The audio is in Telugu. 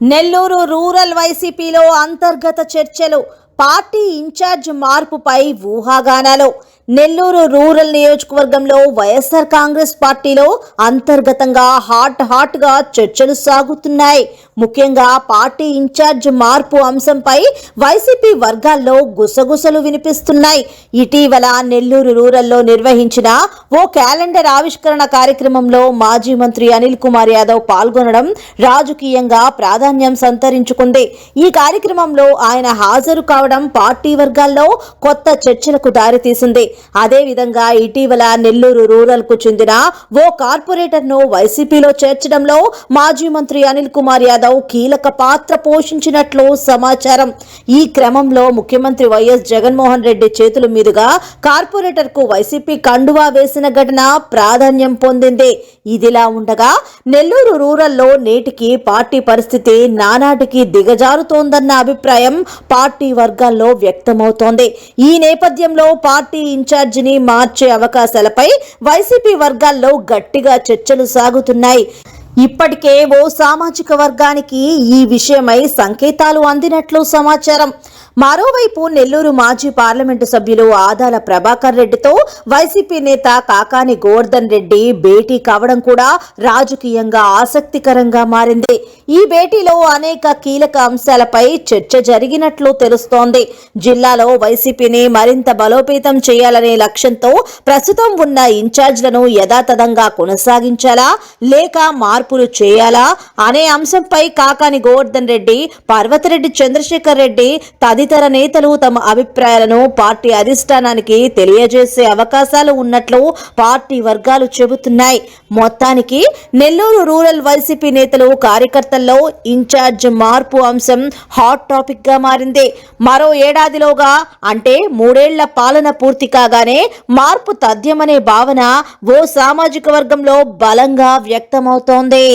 నెల్లూరు రూరల్ వైసీపీలో అంతర్గత చర్చలు. పార్టీ ఇన్ఛార్జ్ మార్పుపై ఊహాగానాలు. నెల్లూరు రూరల్ నియోజకవర్గంలో వైఎస్ఆర్ కాంగ్రెస్ పార్టీలో అంతర్గతంగా హాట్ హాట్గా చర్చలు సాగుతున్నాయి. ముఖ్యంగా పార్టీ ఇన్ఛార్జ్ మార్పు అంశంపై వైసీపీ వర్గాల్లో గుసగుసలు వినిపిస్తున్నాయి. ఇటీవల నెల్లూరు రూరల్లో నిర్వహించిన ఓ క్యాలెండర్ ఆవిష్కరణ కార్యక్రమంలో మాజీ మంత్రి అనిల్ కుమార్ యాదవ్ పాల్గొనడం రాజకీయంగా ప్రాధాన్యం సంతరించుకుంది. ఈ కార్యక్రమంలో ఆయన హాజరు కావడం పార్టీ వర్గాల్లో కొత్త చర్చలకు దారితీసింది. అదేవిధంగా ఇటీవల నెల్లూరు రూరల్కు చెందిన ఓ కార్పొరేటర్ను వైసీపీలో చేర్చడంలో మాజీ మంత్రి అనిల్ కుమార్ యాదవ్ కీలక పాత్ర పోషించినట్లు సమాచారం. ఈ క్రమంలో ముఖ్యమంత్రి వైఎస్ జగన్మోహన్ రెడ్డి చేతుల మీదుగా కార్పొరేటర్కు వైసీపీ కండువా వేసిన ఘటన ప్రాధాన్యం పొందింది. ఇదిలా ఉండగా నెల్లూరు రూరల్లో నేటికి పార్టీ పరిస్థితి నానాటికి దిగజారుతోందన్న అభిప్రాయం పార్టీ వర్గ వర్గాల్లో వ్యక్తమవుతోంది. ఈ నేపథ్యంలో పార్టీ ఇన్ఛార్జిని మార్చే అవకాశాలపై వైసీపీ వర్గాల్లో గట్టిగా చర్చలు సాగుతున్నాయి. ఇప్పటికే ఓ సామాజిక వర్గానికి ఈ విషయమై సంకేతాలు అందినట్లు సమాచారం. మరోవైపు నెల్లూరు మాజీ పార్లమెంటు సభ్యులు ఆదాల ప్రభాకర్ రెడ్డితో వైసీపీ నేత కాకాని గోవర్ధన్ రెడ్డి భేటీ కావడం కూడా రాజకీయంగా ఆసక్తికరంగా మారింది. ఈ భేటీలో అనేక కీలక అంశాలపై చర్చ జరిగినట్లు తెలుస్తోంది. జిల్లాలో వైసీపీని మరింత బలోపేతం చేయాలనే లక్ష్యంతో ప్రస్తుతం ఉన్న ఇన్ఛార్జ్లను యథాతథంగా కొనసాగించాలా? లేక మార్పులు చేయాలా? అనే అంశంపై కాకాని గోవర్ధన్ రెడ్డి పర్వతిరెడ్డి చంద్రశేఖర్ రెడ్డి తదితర నేతలు తమ అభిప్రాయాలను పార్టీ అధిష్టానానికి తెలియజేసే అవకాశాలు ఉన్నట్లు పార్టీ వర్గాలు చెబుతున్నాయి. మొత్తానికి నెల్లూరు రూరల్ వైసీపీ నేతలు కార్యకర్తల్లో ఇన్ఛార్జ్ మార్పు అంశం హాట్ టాపిక్గా మారింది. మరో ఏడాదిలోగా అంటే మూడేళ్ళ పాలన పూర్తి కాగానే మార్పు తథ్యమనే భావన ఓ సామాజిక వర్గంలో బలంగా వ్యక్తమవుతోంది.